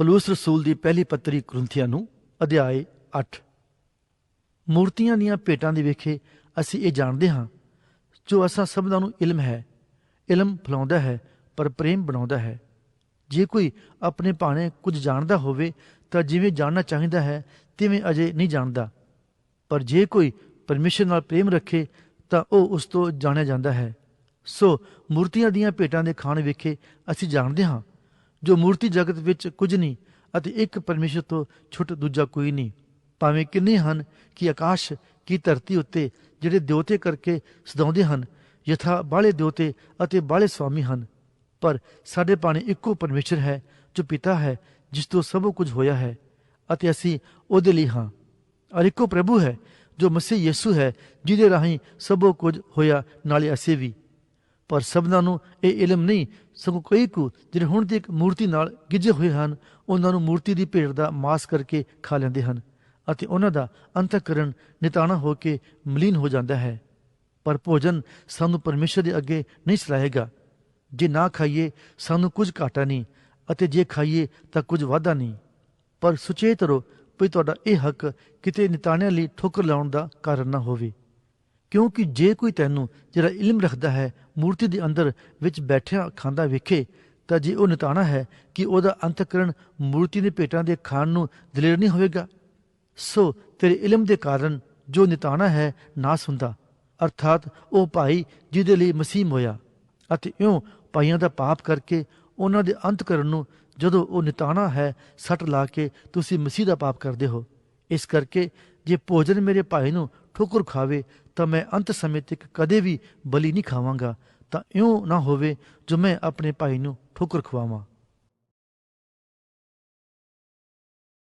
ਪਲੂਸ ਰਸੂਲ ਦੀ ਪਹਿਲੀ ਪੱਤਰੀ ਕੁਰਿੰਥੀਆਂ ਨੂੰ ਅਧਿਆਇ 8 ਮੂਰਤੀਆਂ ਦੀਆਂ ਭੇਟਾਂ ਦੇ ਵੇਖੇ ਅਸੀਂ ਇਹ ਜਾਣਦੇ ਹਾਂ, ਜੋ ਅਸਾਂ ਸਭਨਾਂ ਨੂੰ ਇਲਮ ਹੈ, ਇਲਮ ਫਲਾਉਂਦਾ ਹੈ, ਪਰ ਪ੍ਰੇਮ ਬਣਾਉਂਦਾ ਹੈ। ਜੇ ਕੋਈ ਆਪਣੇ ਭਾਣੇ ਕੁਝ ਜਾਣਦਾ ਹੋਵੇ, ਤਾਂ ਜਿਵੇਂ ਜਾਣਨਾ ਚਾਹੀਦਾ ਹੈ, ਤਿਵੇਂ ਅਜੇ ਨਹੀਂ ਜਾਣਦਾ। ਪਰ ਜੇ ਕੋਈ ਪਰਮੇਸ਼ਰ ਨਾਲ ਪ੍ਰੇਮ ਰੱਖੇ, ਤਾਂ ਉਹ ਉਸ ਤੋਂ ਜਾਣਿਆ ਜਾਂਦਾ ਹੈ। ਸੋ ਮੂਰਤੀਆਂ ਦੀਆਂ ਭੇਟਾਂ ਦੇ ਖਾਣ ਵੇਖੇ ਅਸੀਂ ਜਾਣਦੇ ਹਾਂ ਜੋ ਮੂਰਤੀ ਜਗਤ ਵਿੱਚ ਕੁਝ ਨਹੀਂ ਅਤੇ ਇੱਕ ਪਰਮੇਸ਼ਰ ਤੋਂ ਛੁੱਟ ਦੂਜਾ ਕੋਈ ਨਹੀਂ ਭਾਵੇਂ ਕਿੰਨੇ ਹਨ ਕਿ ਆਕਾਸ਼ ਕੀ ਧਰਤੀ ਉੱਤੇ ਜਿਹੜੇ ਦਿਉਤੇ ਕਰਕੇ ਸਦਾਉਂਦੇ ਹਨ ਯਥਾ ਬਾਲੇ ਦਿਉਤੇ ਅਤੇ ਬਾਲੇ ਸਵਾਮੀ ਹਨ ਪਰ ਸਾਡੇ ਪਾਣੀ ਇੱਕੋ ਪਰਮੇਸ਼ਰ ਹੈ ਜੋ ਪਿਤਾ ਹੈ ਜਿਸ ਤੋਂ ਸਭ ਕੁਝ ਹੋਇਆ ਹੈ ਅਤੇ ਅਸੀਂ ਉਹਦੇ ਲਈ ਹਾਂ ਔਰ ਇੱਕੋ ਪ੍ਰਭੂ ਹੈ ਜੋ ਮਸੀਹ ਯਿਸੂ ਹੈ ਜਿਹਦੇ ਰਾਹੀਂ ਸਭ ਕੁਝ ਹੋਇਆ ਨਾਲੇ ਅਸੀਂ ਵੀ ਪਰ ਸਭਨਾਂ ਨੂੰ ਇਹ ਇਲਮ ਨਹੀਂ, ਸਗੋਂ ਕਈ ਕੁ ਜਿਹੜੇ ਹੁਣ ਦੀ ਇੱਕ ਮੂਰਤੀ ਨਾਲ ਗਿੱਜੇ ਹੋਏ ਹਨ, ਉਹਨਾਂ ਨੂੰ ਮੂਰਤੀ ਦੀ ਭੇਟ ਦਾ ਮਾਸ ਕਰਕੇ ਖਾ ਲੈਂਦੇ ਹਨ ਅਤੇ ਉਹਨਾਂ ਦਾ ਅੰਤਕਰਨ ਨਿਤਾਣਾ ਹੋ ਕੇ ਮਲੀਨ ਹੋ ਜਾਂਦਾ ਹੈ। ਪਰ ਭੋਜਨ ਸਾਨੂੰ ਪਰਮੇਸ਼ਰ ਦੇ ਅੱਗੇ ਨਹੀਂ ਸਲਾਹੇਗਾ ਜੇ ਨਾ ਖਾਈਏ, ਸਾਨੂੰ ਕੁਝ ਘਾਟਾ ਨਹੀਂ ਅਤੇ ਜੇ ਖਾਈਏ ਤਾਂ ਕੁਝ ਵਾਧਾ ਨਹੀਂ। ਪਰ ਸੁਚੇਤ ਰਹੋ ਵੀ ਤੁਹਾਡਾ ਇਹ ਹੱਕ ਕਿਤੇ ਨਿਤਾਣਿਆਂ ਲਈ ਠੋਕਰ ਲਾਉਣ ਦਾ ਕਾਰਨ ਨਾ ਹੋਵੇ। ਕਿਉਂਕਿ ਜੇ ਕੋਈ ਤੈਨੂੰ ਜਿਹੜਾ ਇਲਮ ਰੱਖਦਾ ਹੈ, ਮੂਰਤੀ ਦੇ ਅੰਦਰ ਵਿੱਚ ਬੈਠਿਆ ਖਾਂਦਾ ਵੇਖੇ, ਤਾਂ ਜੇ ਉਹ ਨਿਤਾਣਾ ਹੈ ਕਿ ਉਹਦਾ ਅੰਤਕਰਨ ਮੂਰਤੀ ਦੇ ਪੇਟਾਂ ਦੇ ਖਾਣ ਨੂੰ ਦਲੇਰ ਨਹੀਂ ਹੋਵੇਗਾ। ਸੋ ਤੇਰੇ ਇਲਮ ਦੇ ਕਾਰਨ ਜੋ ਨਿਤਾਣਾ ਹੈ, ਨਾਸ ਹੁੰਦਾ। ਅਰਥਾਤ ਉਹ ਭਾਈ ਜਿਹਦੇ ਲਈ ਮਸੀਮ ਹੋਇਆ ਅਤੇ ਇਉਂ ਭਾਈਆਂ ਦਾ ਪਾਪ ਕਰਕੇ ਉਹਨਾਂ ਦੇ ਅੰਤਕਰਨ ਨੂੰ ਜਦੋਂ ਉਹ ਨਿਤਾਣਾ ਹੈ, ਸੱਟ ਲਾ ਕੇ ਤੁਸੀਂ ਮਸੀਹ ਦਾ ਪਾਪ ਕਰਦੇ ਹੋ। ਇਸ ਕਰਕੇ ਜੇ ਭੋਜਨ ਮੇਰੇ ਭਾਈ ਨੂੰ ਠੋਕਰ ਖਾਵੇ, ਤਾਂ ਮੈਂ ਅੰਤ ਸਮੇਂ ਤੱਕ ਕਦੇ ਵੀ ਬਲੀ ਨਹੀਂ ਖਾਵਾਂਗਾ। ਤਾਂ ਇਉਂ ਨਾ ਹੋਵੇ ਜੋ ਮੈਂ ਆਪਣੇ ਭਾਈ ਨੂੰ ਠੋਕਰ ਖਵਾਵਾਂ।